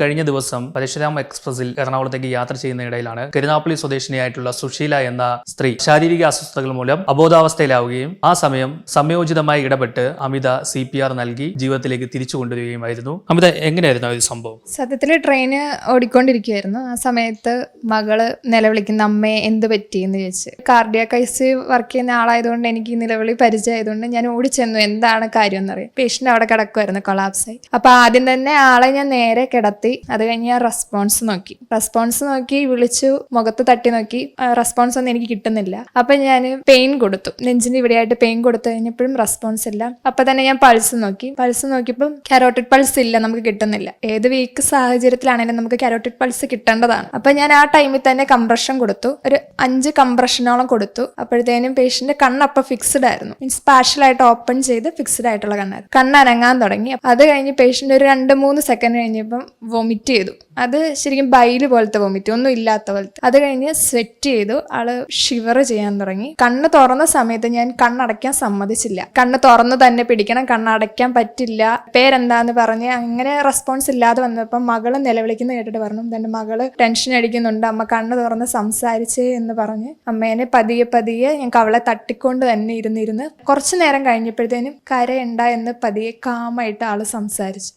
കഴിഞ്ഞ ദിവസം പരശുരാം എക്സ്പ്രസിൽ എറണാകുളത്തേക്ക് യാത്ര ചെയ്യുന്നതിനിടയിലാണ് കരുനാപ്പള്ളി സ്വദേശിനിയായിട്ടുള്ള സുശീല എന്ന സ്ത്രീ ശാരീരിക അസ്വസ്ഥതകൾ മൂലം അബോധാവസ്ഥയിലാവുകയും ആ സമയം സംയോജിതമായി ഇടപെട്ട് അമിത സി പി ആർ നൽകി ജീവിതത്തിലേക്ക് തിരിച്ചു കൊണ്ടുവരികയുമായിരുന്നു. അമിത എങ്ങനെയായിരുന്നു ഒരു സംഭവം? സത്യത്തിൽ ട്രെയിന് ഓടിക്കൊണ്ടിരിക്കുകയായിരുന്നു ആ സമയത്ത് മകൾ നിലവിളിക്കുന്ന അമ്മയെ എന്ത് പറ്റിയെന്ന് ചോദിച്ച്. കാർഡിയാക്കൈസ് വർക്ക് ചെയ്യുന്ന ആളായതുകൊണ്ട് എനിക്ക് നിലവിളി പരിചയമായതുകൊണ്ട് ഞാൻ ഓടിച്ചെന്നു. എന്താണ് കാര്യം എന്നറിയാം പേഷ്യന്റ് അവിടെ കിടക്കുമായിരുന്നു കൊളാപ്സായി അപ്പൊ ആദ്യം തന്നെ ആളെ ഞാൻ നേരെ കിടത്തി അത് കഴിഞ്ഞ് ഞാൻ റെസ്പോൺസ് നോക്കി. റെസ്പോൺസ് നോക്കി വിളിച്ചു മുഖത്ത് തട്ടി നോക്കി. റെസ്പോൺസ് ഒന്നും എനിക്ക് കിട്ടുന്നില്ല. അപ്പൊ ഞാൻ പെയിൻ കൊടുത്തു. നെഞ്ചിന്റെ ഇവിടെയായിട്ട് പെയിൻ കൊടുത്തു കഴിഞ്ഞപ്പോഴും റെസ്പോൺസ് ഇല്ല. അപ്പൊ തന്നെ ഞാൻ പൾസ് നോക്കി. പൾസ് നോക്കിയപ്പോൾ കാരോട്ടിഡ് പൾസ് ഇല്ല നമുക്ക് കിട്ടുന്നില്ല. ഏത് വീക്ക് സാഹചര്യത്തിലാണെങ്കിലും നമുക്ക് കാരോട്ടിഡ് പൾസ് കിട്ടേണ്ടതാണ്. അപ്പൊ ഞാൻ ആ ടൈമിൽ തന്നെ കംപ്രഷൻ കൊടുത്തു. ഒരു അഞ്ച് കംപ്രഷനോളം കൊടുത്തു. അപ്പോഴത്തേനും പേഷ്യന്റ് കണ്ണപ്പം ഫിക്സ്ഡ് ആയിരുന്നു. മീൻസ് പാർഷ്യലായിട്ട് ഓപ്പൺ ചെയ്ത് ഫിക്സ്ഡ് ആയിട്ടുള്ള കണ്ണായിരുന്നു. കണ്ണ് അനങ്ങാൻ തുടങ്ങി. അത് കഴിഞ്ഞ് പേഷ്യന്റ് ഒരു രണ്ട് മൂന്ന് സെക്കൻഡ് കഴിഞ്ഞപ്പം വൊമിറ്റ് ചെയ്തു. അത് ശരിക്കും ബൈൽ പോലത്തെ വൊമിറ്റ് ഒന്നും ഇല്ലാത്ത പോലത്തെ. അത് കഴിഞ്ഞ് സ്വെറ്റ് ചെയ്തു. ആൾ ഷിവർ ചെയ്യാൻ തുടങ്ങി. കണ്ണ് തുറന്ന സമയത്ത് ഞാൻ കണ്ണടയ്ക്കാൻ സമ്മതിച്ചില്ല. കണ്ണ് തുറന്ന് തന്നെ പിടിക്കണം കണ്ണടയ്ക്കാൻ പറ്റില്ല. പേരെന്താന്ന് പറഞ്ഞ് അങ്ങനെ റെസ്പോൺസ് ഇല്ലാതെ വന്നപ്പോൾ മകൾ നിലവിളിക്കുന്ന കേട്ടിട്ട് പറഞ്ഞു തന്റെ മകൾ ടെൻഷൻ അടിക്കുന്നുണ്ട്. അമ്മ കണ്ണ് തുറന്ന് സംസാരിച്ചേ എന്ന് പറഞ്ഞ് അമ്മേനെ പതിയെ പതിയെ ഞാൻ കവളെ തട്ടിക്കൊണ്ട് തന്നെ ഇരുന്നിരുന്ന് കുറച്ചു നേരം കഴിഞ്ഞപ്പോഴത്തേനും കരയുണ്ട എന്ന് പതിയെ കാമായിട്ട് ആൾ സംസാരിച്ചു.